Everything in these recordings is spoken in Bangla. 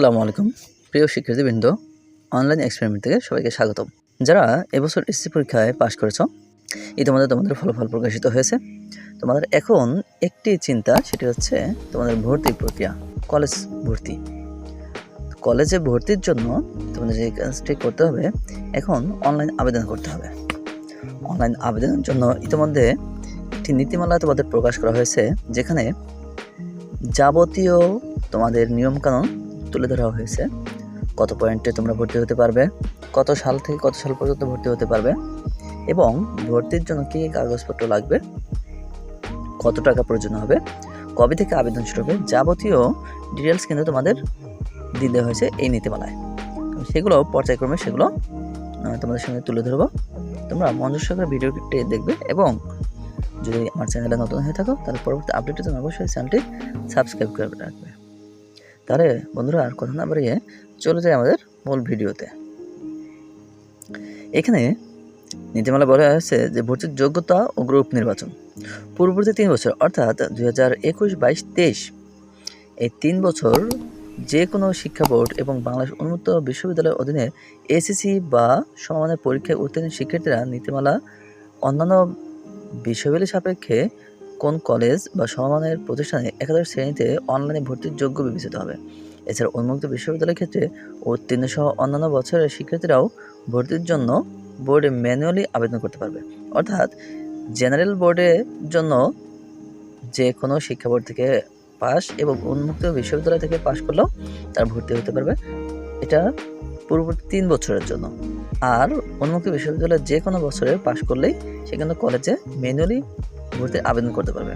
আসসালামু আলাইকুম। প্রিয় শিক্ষার্থীবৃন্দ অনলাইন এক্সপেরিমেন্ট থেকে সবাইকে স্বাগতম। যারা এবছর এসএসসি পরীক্ষায় পাশ করেছ, ইতিমধ্যে তোমাদের ফলাফল প্রকাশিত হয়েছে। তোমাদের এখন একটি চিন্তা, সেটি হচ্ছে তোমাদের ভর্তি প্রক্রিয়া কলেজ ভর্তি। কলেজে ভর্তির জন্য তোমাদের যে কাজটি করতে হবে, এখন অনলাইন আবেদন করতে হবে। অনলাইন আবেদনের জন্য ইতিমধ্যে একটি নীতিমালা তোমাদের প্রকাশ করা হয়েছে, যেখানে যাবতীয় তোমাদের নিয়মকানুন তুলে ধরা হয়েছে। কত পয়েন্টে তোমরা ভর্তি হতে পারবে, কত সাল থেকে কত সাল পর্যন্ত ভর্তি হতে পারবে, এবং ভর্তির জন্য কী কী কাগজপত্র লাগবে, কত টাকা প্রয়োজন হবে, কবে থেকে আবেদন শুরু হবে, যাবতীয় ডিটেলস কিন্তু তোমাদের দিতে হয়েছে এই নীতিমালায়। সেগুলো পর্যায়ক্রমে সেগুলো তোমাদের সঙ্গে তুলে ধরবো। তোমরা মনোযোগ সহকারে ভিডিওটি দেখবে, এবং যদি আমার চ্যানেলে নতুন হয়ে থাকো, তাহলে পরবর্তী আপডেটের জন্য অবশ্যই চ্যানেলটি সাবস্ক্রাইব করে রাখবে। তাহলে বন্ধুরা আর কথা না বাড়িয়ে চলে যায় আমাদের মূল ভিডিওতে। এখানে নীতিমালা বলা হয়েছে যে ভর্তির যোগ্যতা ও গ্রুপ নির্বাচন। পূর্ববর্তী তিন বছর, অর্থাৎ দুই হাজার একুশ বাইশ তেইশ, এই তিন বছর যে কোনো শিক্ষা বোর্ড এবং বাংলাদেশ উন্মুক্ত বিশ্ববিদ্যালয়ের অধীনে এসএসসি বা সমানের পরীক্ষায় উত্তীর্ণ শিক্ষার্থীরা নীতিমালা অন্যান্য বিশ্ববিদ্যালয় সাপেক্ষে কোন কলেজ বা সমমানের প্রতিষ্ঠানে একাদশ শ্রেণীতে অনলাইনে ভর্তির যোগ্য বিবেচিত হবে? এছাড়া উন্মুক্ত বিশ্ববিদ্যালয়ের ক্ষেত্রে উত্তীর্ণ সহ অন্যান্য বছরের শিক্ষার্থীরাও ভর্তির জন্য বোর্ডে ম্যানুয়ালি আবেদন করতে পারবে। অর্থাৎ জেনারেল বোর্ডের জন্য যে কোনো শিক্ষা বোর্ড থেকে পাস এবং উন্মুক্ত বিশ্ববিদ্যালয় থেকে পাশ করলেও তার ভর্তি হতে পারবে। এটা পূর্ববর্তী তিন বছরের জন্য। আর উন্মুক্ত বিশ্ববিদ্যালয়ে যে কোনো বছরে পাশ করলেই সে কিন্তু কলেজে ম্যানুয়ালি ভর্তির আবেদন করতে পারবে।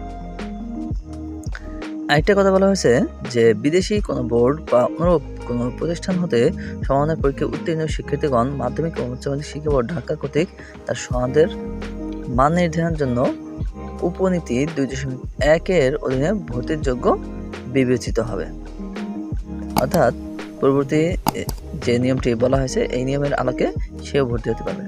আরেকটা কথা বলা হয়েছে যে বিদেশি কোনো বোর্ড বা অনুরূপ কোনো প্রতিষ্ঠান হতে সমানের পরীক্ষায় উত্তীর্ণ শিক্ষার্থীগণ মাধ্যমিক ও উচ্চ মাধ্যমিক শিক্ষা বোর্ড ঢাকা কর্তৃক তার সনদের মান নির্ধারণের জন্য উপনীতি দুই দশমিক একের অধীনে ভর্তির যোগ্য বিবেচিত হবে। অর্থাৎ পূর্ববর্তী এ, যে নিয়মটি বলা হয়েছে এই নিয়মের আলোকে সেও ভর্তি হতে পারবে।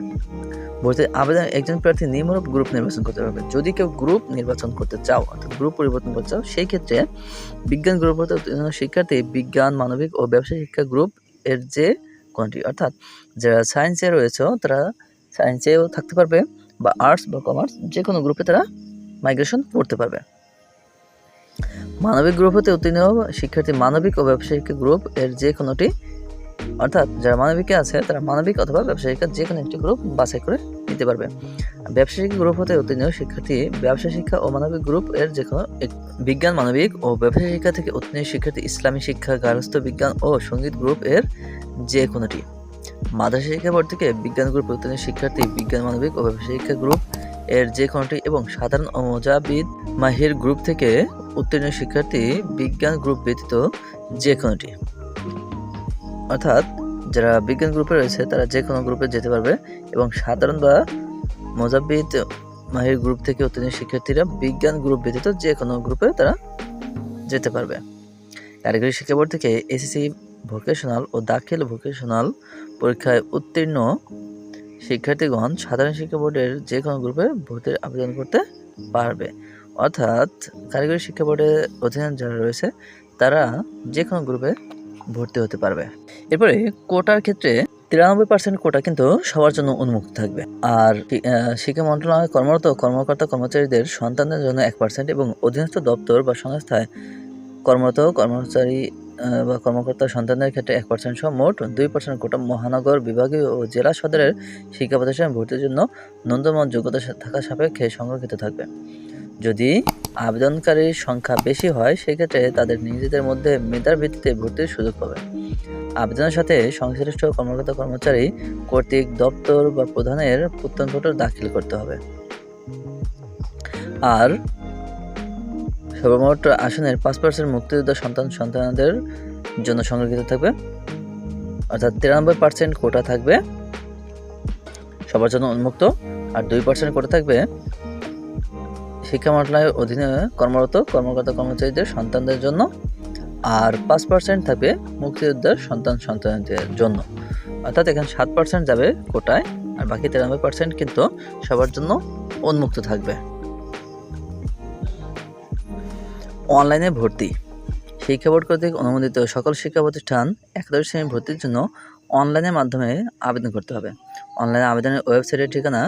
ভর্তির আবেদন একজন প্রার্থী নিম্নরূপ গ্রুপ নির্বাচন করতে পারবে। যদি কেউ গ্রুপ নির্বাচন করতে চাও, অর্থাৎ গ্রুপ পরিবর্তন করতে চাও, সেই ক্ষেত্রে বিজ্ঞান গ্রুপ হতে শিক্ষার্থী, বিজ্ঞান, মানবিক ও ব্যবসায় শিক্ষা গ্রুপ এর যে কোনটি, অর্থাৎ যারা সায়েন্সে রয়েছে, তারা সায়েন্সেও থাকতে পারবে বা আর্টস বা কমার্স যে কোনো গ্রুপে তারা মাইগ্রেশন করতে পারবে। মানবিক গ্রুপ হতে উত্তীর্ণ শিক্ষার্থী, মানবিক ও ব্যবসায়িক গ্রুপ এর যে কোনোটি, অর্থাৎ যারা মানবিকে আছে, তারা মানবিক অথবা ব্যবসায়িকার যে কোনো একটি গ্রুপ বাছাই করে নিতে পারবে। ব্যবসায়িক গ্রুপ হতে উত্তীর্ণ শিক্ষার্থী, ব্যবসা শিক্ষা ও মানবিক গ্রুপ এর যে কোনো বিজ্ঞান, মানবিক ও ব্যবসা শিক্ষা থেকে উত্তীর্ণ শিক্ষার্থী, ইসলামী শিক্ষা, গার্হস্থ্য বিজ্ঞান ও সংগীত গ্রুপ এর যে কোনোটি। মাদ্রাসা শিক্ষা বোর্ড থেকে বিজ্ঞান গ্রুপ উত্তীর্ণ শিক্ষার্থী, বিজ্ঞান, মানবিক ও ব্যবসা শিক্ষা গ্রুপ এর যে কোনোটি এবং সাধারণ ও মোজাবিদ মাহির গ্রুপ থেকে উত্তীর্ণ শিক্ষার্থী, বিজ্ঞান গ্রুপ ব্যতীত যে কোনোটি। অর্থাৎ যারা বিজ্ঞান গ্রুপে রয়েছে, তারা যে কোনো গ্রুপে যেতে পারবে এবং সাধারণ বা মোজাবিদ মাহির গ্রুপ থেকে উত্তীর্ণ শিক্ষার্থীরা বিজ্ঞান গ্রুপ ব্যতীত যে কোনো গ্রুপে তারা যেতে পারবে। কারিগরি শিক্ষা বোর্ড থেকে এসএসসি ভোকেশনাল ও দাখিল ভোকেশনাল পরীক্ষায় উত্তীর্ণ শিক্ষার্থীগণ সাধারণ শিক্ষা বোর্ডের যে কোনো গ্রুপে ভর্তির আবেদন করতে পারবে। অর্থাৎ কারিগরি শিক্ষা বোর্ডের অধীনে যারা রয়েছে, তারা যে কোনো গ্রুপে ভর্তি হতে পারবে। এরপরে কোটার ক্ষেত্রে তিরানব্বই পার্সেন্ট কোটা কিন্তু সবার জন্য উন্মুক্ত থাকবে। আর শিক্ষা মন্ত্রণালয়ে, কর্মরত কর্মকর্তা কর্মচারীদের সন্তানদের জন্য এক পার্সেন্ট এবং অধীনস্থ দপ্তর বা সংস্থায় কর্মরত কর্মচারী বা কর্মকর্তা সন্তানদের ক্ষেত্রে এক পার্সেন্ট সহ মোট দুই পার্সেন্ট কোটা মহানগর, বিভাগীয় ও জেলা সদরের শিক্ষা প্রতিষ্ঠানে ভর্তির জন্য ন্যূনতম যোগ্যতা থাকা সাপেক্ষে সংরক্ষিত থাকবে। যদি আবেদনকারীর সংখ্যা বেশি হয়, সেক্ষেত্রে তাদের নিজেদের মধ্যে মেধার ভিত্তিতে ভর্তির সুযোগ পাবে। আবেদনের সাথে সংশ্লিষ্ট কর্মকর্তা কর্মচারী কর্তৃক দপ্তর বা প্রধানের প্রত্যয়নপত্র দাখিল করতে হবে। আর সর্বমোট আসনের পাঁচ পার্সেন্ট মুক্তিযোদ্ধা সন্তান সন্তানদের জন্য সংরক্ষিত থাকবে। অর্থাৎ তিরানব্বই পার্সেন্ট কোটা থাকবে সবার জন্য উন্মুক্ত, আর দুই পার্সেন্ট কোটা থাকবে শিক্ষা মন্ত্রণালয়ের অধীনে কর্মরত কর্মকর্তা কর্মচারীদের সন্তানদের জন্য আর পাঁচ পার্সেন্ট থাকবে মুক্তিযোদ্ধার সন্তান সন্তানদের জন্য। অর্থাৎ এখানে সাত পার্সেন্ট যাবে কোটায় আর বাকি তিরানব্বই পার্সেন্ট কিন্তু সবার জন্য উন্মুক্ত থাকবে। অনলাইনে ভর্তি। শিক্ষা বোর্ড কর্তৃক অনুমোদিত সকল শিক্ষা প্রতিষ্ঠান একাদশ শ্রেণি ভর্তির জন্য অনলাইনের মাধ্যমে আবেদন করতে হবে। অনলাইনে আবেদনের ওয়েবসাইটের ঠিকানা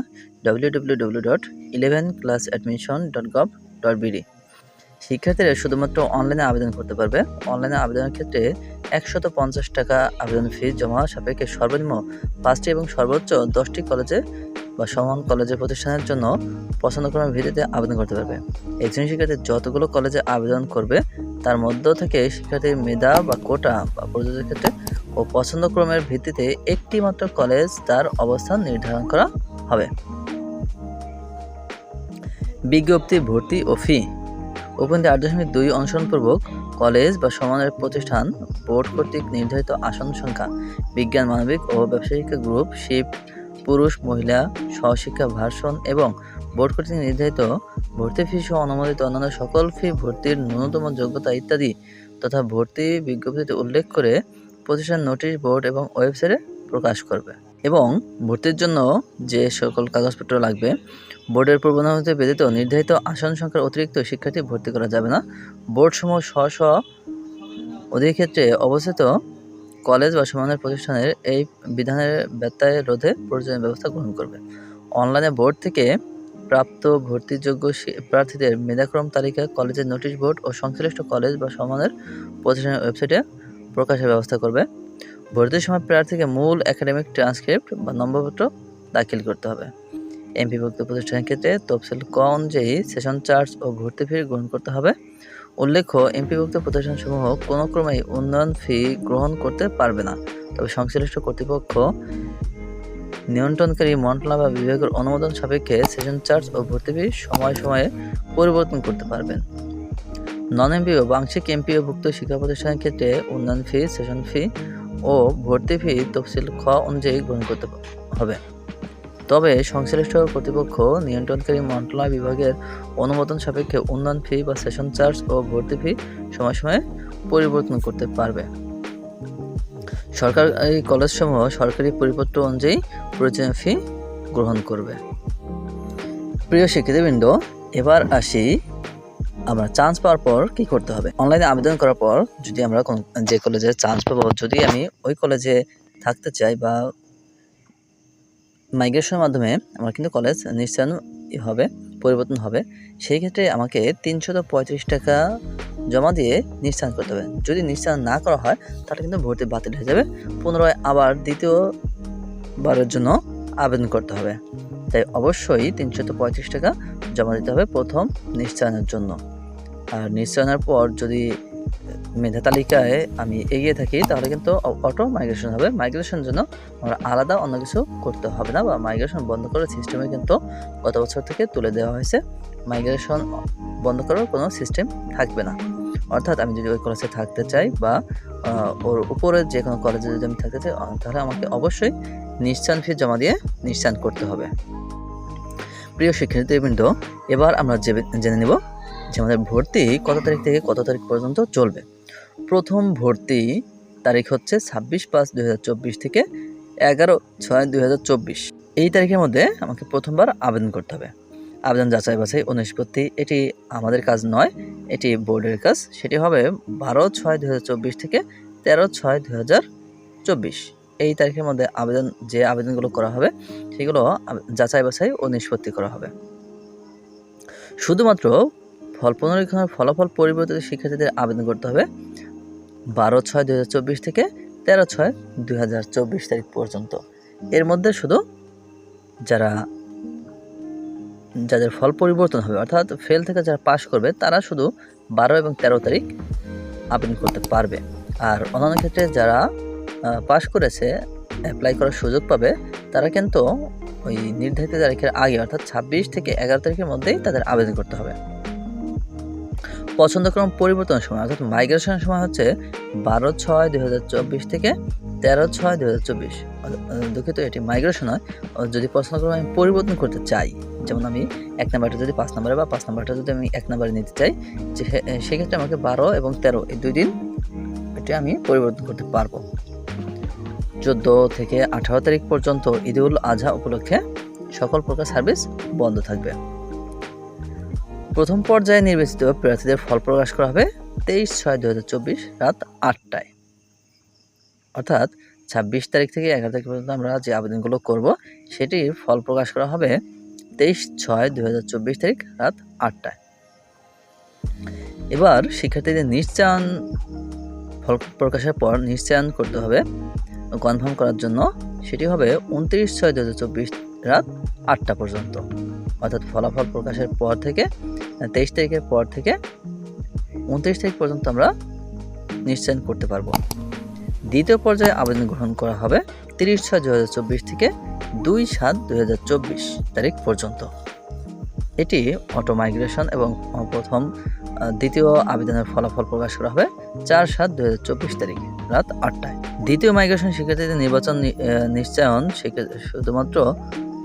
W W W dot eleven class admission dot dot BD শিক্ষার্থীরা শুধুমাত্র অনলাইনে আবেদন করতে পারবে। অনলাইনে আবেদনের ক্ষেত্রে একশত পঞ্চাশ টাকা আবেদন ফি জমা সাপেক্ষে সর্বনিম্ন পাঁচটি এবং সর্বোচ্চ দশটি কলেজে বা সমান কলেজের প্রতিষ্ঠানের জন্য পছন্দক্রমের ভিত্তিতে আবেদন করতে পারবে। একজন শিক্ষার্থী যতগুলো কলেজে আবেদন করবে, তার মধ্য থেকে শিক্ষার্থীর মেধা বা কোটা বা প্রযোজ্যের ক্ষেত্রে ও পছন্দক্রমের ভিত্তিতে একটি মাত্র কলেজ তার অবস্থান নির্ধারণ করা হবে। বিজ্ঞপ্তি, ভর্তি ও ফি। উপন্তি আট দশমিক দুই অনুসরণপূর্বক কলেজ বা সমানের প্রতিষ্ঠান বোর্ড কর্তৃক নির্ধারিত আসন সংখ্যা, বিজ্ঞান, মানবিক ও ব্যবসায়িক গ্রুপ শিফট পুরুষ, মহিলা, সহশিক্ষা ভার্সন এবং বোর্ড কর্তৃক নির্ধারিত ভর্তি ফি সহ অনুমোদিত অন্যান্য সকল ফি ভর্তির ন্যূনতম যোগ্যতা ইত্যাদি তথা ভর্তি বিজ্ঞপ্তিতে উল্লেখ করে প্রতিষ্ঠান নোটিশ বোর্ড এবং ওয়েবসাইটে প্রকাশ করবে। এবং ভর্তির জন্য যে সকল কাগজপত্র লাগবে বোর্ডের পূর্বানুমতি ব্যতীত নির্ধারিত আসন সংখ্যার অতিরিক্ত শিক্ষার্থী ভর্তি করা যাবে না। বোর্ডসমূহ স্ব স্ব অধিক্ষেত্রে অবস্থিত কলেজ বা সমানের প্রতিষ্ঠানের এই বিধানের ব্যত্যয় রোধে প্রয়োজনীয় ব্যবস্থা গ্রহণ করবে। অনলাইনে বোর্ড থেকে প্রাপ্ত ভর্তিযোগ্য প্রার্থীদের মেধাক্রম তালিকা কলেজের নোটিশ বোর্ড ও সংশ্লিষ্ট কলেজ বা সমানের প্রতিষ্ঠানের ওয়েবসাইটে প্রকাশের ব্যবস্থা করবে। ভর্তির সময় প্রার্থীকে মূল একাডেমিক ট্রান্সক্রিপ্ট বা নম্বরপত্র দাখিল করতে হবে। এমপিভুক্ত প্রতিষ্ঠানের ক্ষেত্রে তফসিল ক অনুযায়ী সেশন চার্জ ও ভর্তি ফি গ্রহণ করতে হবে। উল্লেখ্য, এমপিভুক্ত প্রতিষ্ঠানসমূহ কোনো ক্রমেই উন্নয়ন ফি গ্রহণ করতে পারবে না। তবে সংশ্লিষ্ট কর্তৃপক্ষ নিয়ন্ত্রণকারী মন্ত্রণালয় বা বিভাগের অনুমোদন সাপেক্ষে সেশন চার্জ ও ভর্তি ফি সময়ে সময়ে পরিবর্তন করতে পারবেন। নন এমপিও বা আংশিক এমপিওভুক্ত শিক্ষা প্রতিষ্ঠানের ক্ষেত্রে উন্নয়ন ফি সেশন ফি ও ভর্তি ফি তফসিল খ অনুযায়ী গ্রহণ করতে হবে। তবে সংশ্লিষ্ট কর্তৃপক্ষ, নিয়ন্ত্রণকারী মন্ত্রণালয় বিভাগের অনুমোদন সাপেক্ষে উন্নয়ন ফি বা সেশন চার্জ ও ভর্তি ফি সময় সময়ে পরিবর্তন করতে পারবে। সরকারি কলেজসমূহ সরকারি পরিপত্র অনুযায়ী প্রয়োজনীয় ফি গ্রহণ করবে। প্রিয় শিক্ষার্থীবৃন্দ, এবার আসি আমরা চান্স পাওয়ার পর কি করতে হবে? অনলাইনে আবেদন করার পর যদি আমরা যে কলেজে চান্স পাবো, যদি আমি ওই কলেজে থাকতে চাই বা মাইগ্রেশনের মাধ্যমে আমার কিন্তু কলেজ নিশ্চয়ন হবে, পরিবর্তন হবে, সেই ক্ষেত্রে আমাকে তিনশত পঁয়ত্রিশ টাকা জমা দিয়ে নিশ্চান করতে হবে। যদি নিশ্চান না করা হয়, তাহলে কিন্তু ভর্তি বাতিল হয়ে যাবে। পুনরায় আবার দ্বিতীয় বারের জন্য আবেদন করতে হবে। তাই অবশ্যই তিনশত পঁয়ত্রিশ টাকা জমা দিতে হবে প্রথম নিশ্চয়নের জন্য। আর নিশ্চয়নের পর যদি মেধা তালিকায় আমি এগিয়ে থাকি, তাহলে কিন্তু অটো মাইগ্রেশন হবে। মাইগ্রেশনের জন্য আমরা আলাদা অন্য কিছু করতে হবে না বা মাইগ্রেশন বন্ধ করার সিস্টেমে কিন্তু গত বছর থেকে তুলে দেওয়া হয়েছে। মাইগ্রেশন বন্ধ করার কোনো সিস্টেম থাকবে না। অর্থাৎ আমি যদি ওই কলেজে থাকতে চাই বা ওর উপরে যে কোনো কলেজে যদি আমি থাকতে চাই তাহলে আমাকে অবশ্যই নিশ্চান ফি জমা দিয়ে নিশ্চান করতে হবে। প্রিয় শিক্ষার্থীবৃন্দ, এবার আমরা জেনে নেব যে আমাদের ভর্তি কত তারিখ থেকে কত তারিখ পর্যন্ত চলবে। প্রথম ভর্তি তারিখ হচ্ছে ছাব্বিশ পাঁচ দুই থেকে এগারো ছয় দুই এই তারিখের মধ্যে আমাকে প্রথমবার আবেদন করতে হবে। আবেদন যাচাই বাছাই ও নিষ্পত্তি এটি আমাদের কাজ নয়, এটি বোর্ডের কাজ। সেটি হবে বারো ছয় দুই থেকে তেরো ছয় দুই এই তারিখের মধ্যে আবেদন, যে আবেদনগুলো করা হবে, সেগুলো যাচাই বাছাই ও নিষ্পত্তি করা হবে। শুধুমাত্র ফল পুনরীক্ষণের ফলাফল পরিবর্তিত শিক্ষার্থীদের আবেদন করতে হবে বারো ছয় দুই থেকে তেরো ছয় দুই তারিখ পর্যন্ত। এর মধ্যে শুধু যারা, যাদের ফল পরিবর্তন হবে, অর্থাৎ ফেল থেকে যারা পাশ করবে, তারা শুধু বারো এবং তেরো তারিখ আবেদন করতে পারবে। আর অন্যান্য ক্ষেত্রে যারা পাশ করেছে অ্যাপ্লাই করার সুযোগ পাবে, তারা কিন্তু ওই নির্ধারিত তারিখের আগে, অর্থাৎ ছাব্বিশ থেকে এগারো তারিখের মধ্যেই তাদের আবেদন করতে হবে। পছন্দক্রম পরিবর্তনের সময়, অর্থাৎ মাইগ্রেশনের সময় হচ্ছে বারো ছয় দুই থেকে তেরো ছয় দুই হাজার চব্বিশ। দুঃখিত, এটি মাইগ্রেশন হয় যদি পছন্দক্রম আমি পরিবর্তন করতে চাই, যেমন আমি এক নাম্বারটা যদি পাঁচ নাম্বারে বা পাঁচ নাম্বারটা যদি আমি এক নাম্বারে নিতে চাই, যে সেক্ষেত্রে আমাকে বারো এবং তেরো এই দুই দিন এটি আমি পরিবর্তন করতে পারব। চোদ্দ থেকে আঠারো তারিখ পর্যন্ত ঈদুল আজহা উপলক্ষে সকল প্রকার সার্ভিস বন্ধ থাকবে। প্রথম পর্যায়ে নির্বাচিত প্রার্থীদের ফল প্রকাশ করা হবে তেইশ ছয় দু রাত আটটায়। অর্থাৎ ছাব্বিশ তারিখ থেকে এগারো তারিখ পর্যন্ত আমরা যে আবেদনগুলো করব, সেটির ফল প্রকাশ করা হবে তেইশ ছয় দু তারিখ রাত আটটায়। এবার শিক্ষার্থীদের নিশ্চয়ন ফল প্রকাশের পর নিশ্চয়ন করতে হবে, কনফার্ম করার জন্য। সেটি হবে উনত্রিশ ছয় দু রাত আটটা পর্যন্ত। অর্থাৎ ফলাফল প্রকাশের পর থেকে তেইশ তারিখের পর থেকে উনত্রিশ তারিখ পর্যন্ত আমরা নিশ্চয়ন করতে পারব। দ্বিতীয় পর্যায়ে আবেদন গ্রহণ করা হবে তিরিশ ছয় দু থেকে দুই সাত দু তারিখ পর্যন্ত। এটি অটো মাইগ্রেশন এবং প্রথম দ্বিতীয় আবেদনের ফলাফল প্রকাশ করা হবে চার সাত দু তারিখ রাত আটটায়। দ্বিতীয় মাইগ্রেশন শিক্ষার্থীদের নির্বাচন নিশ্চয়ন শুধুমাত্র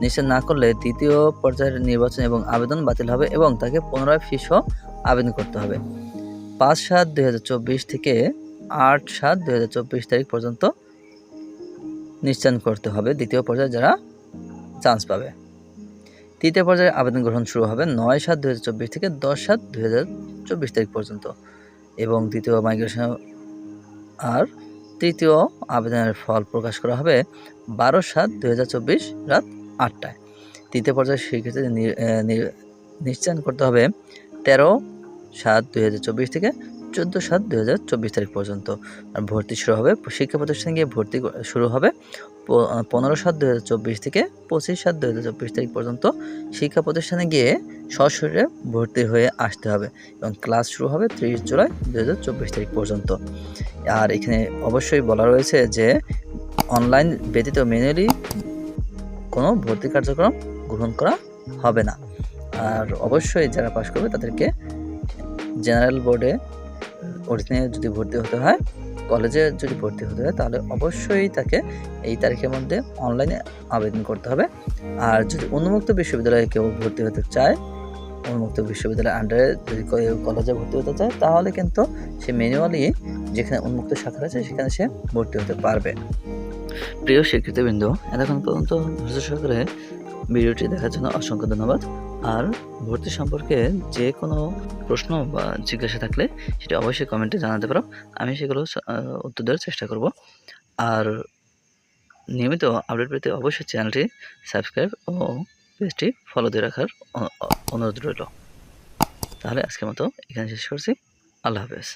নিশ্চয় না করলে দ্বিতীয় পর্যায়ের নির্বাচন এবং আবেদন বাতিল হবে এবং তাকে পুনরায় ফিসও আবেদন করতে হবে। পাঁচ সাত দুই থেকে আট সাত দুই তারিখ পর্যন্ত নিশ্চয়ন করতে হবে দ্বিতীয় পর্যায়ে যারা চান্স পাবে। তৃতীয় পর্যায়ে আবেদন গ্রহণ শুরু হবে নয় সাত দুই থেকে দশ সাত দুই তারিখ পর্যন্ত এবং দ্বিতীয় মাইগ্রেশন আর তৃতীয় আবেদনের ফল প্রকাশ করা হবে বারো সাত চব্বিশ রাত আটটায়। তৃতীয় পর্যায়ে শিক্ষার্থীদের নিশ্চয়ন করতে হবে তেরো সাত দুই থেকে চোদ্দ সাত চব্বিশ তারিখ পর্যন্ত। আর ভর্তি শুরু হবে, শিক্ষা প্রতিষ্ঠানে গিয়ে ভর্তি শুরু হবে পনেরো সাত চব্বিশ থেকে পঁচিশ সাত চব্বিশ তারিখ পর্যন্ত। শিক্ষা প্রতিষ্ঠানে গিয়ে সশরীরে ভর্তি হয়ে আসতে হবে এবং ক্লাস শুরু হবে ত্রিশ জুলাই দুই হাজার চব্বিশ তারিখ পর্যন্ত। আর এখানে অবশ্যই বলা রয়েছে যে, অনলাইন ব্যতীত ম্যানুয়ালি কোনো ভর্তি কার্যক্রম গ্রহণ করা হবে না। আর অবশ্যই যারা পাশ করবে তাদেরকে জেনারেল বোর্ডে অরিজিনে যদি ভর্তি হতে হয়, কলেজে যদি ভর্তি হতে হয়, তাহলে অবশ্যই তাকে এই তারিখের মধ্যে অনলাইনে আবেদন করতে হবে। আর যদি উন্মুক্ত বিশ্ববিদ্যালয়ে কেউ ভর্তি হতে চায়, উন্মুক্ত বিশ্ববিদ্যালয়ের আন্ডারে যদি কলেজে ভর্তি হতে চায়, তাহলে কিন্তু সে ম্যানুয়ালি যেখানে উন্মুক্ত শাখা আছে সেখানে সে ভর্তি হতে পারবে। প্রিয় শিক্ষার্থীবৃন্দ, এতক্ষণ পর্যন্ত ধৈর্য সহকারে ভিডিওটি দেখার জন্য অসংখ্য ধন্যবাদ। আর ভর্তি সম্পর্কে যে কোনো প্রশ্ন বা জিজ্ঞাসা থাকলে সেটা অবশ্যই কমেন্টে জানাতে পারো। আমি সেগুলো উত্তর দেওয়ার চেষ্টা করব। আর নিয়মিত আপডেট পেতে অবশ্যই চ্যানেলটি সাবস্ক্রাইব ও পেজটি ফলো দিয়ে রাখার অনুরোধ রইল। তাহলে আজকের মতো এখানে শেষ করছি। আল্লাহ হাফেজ।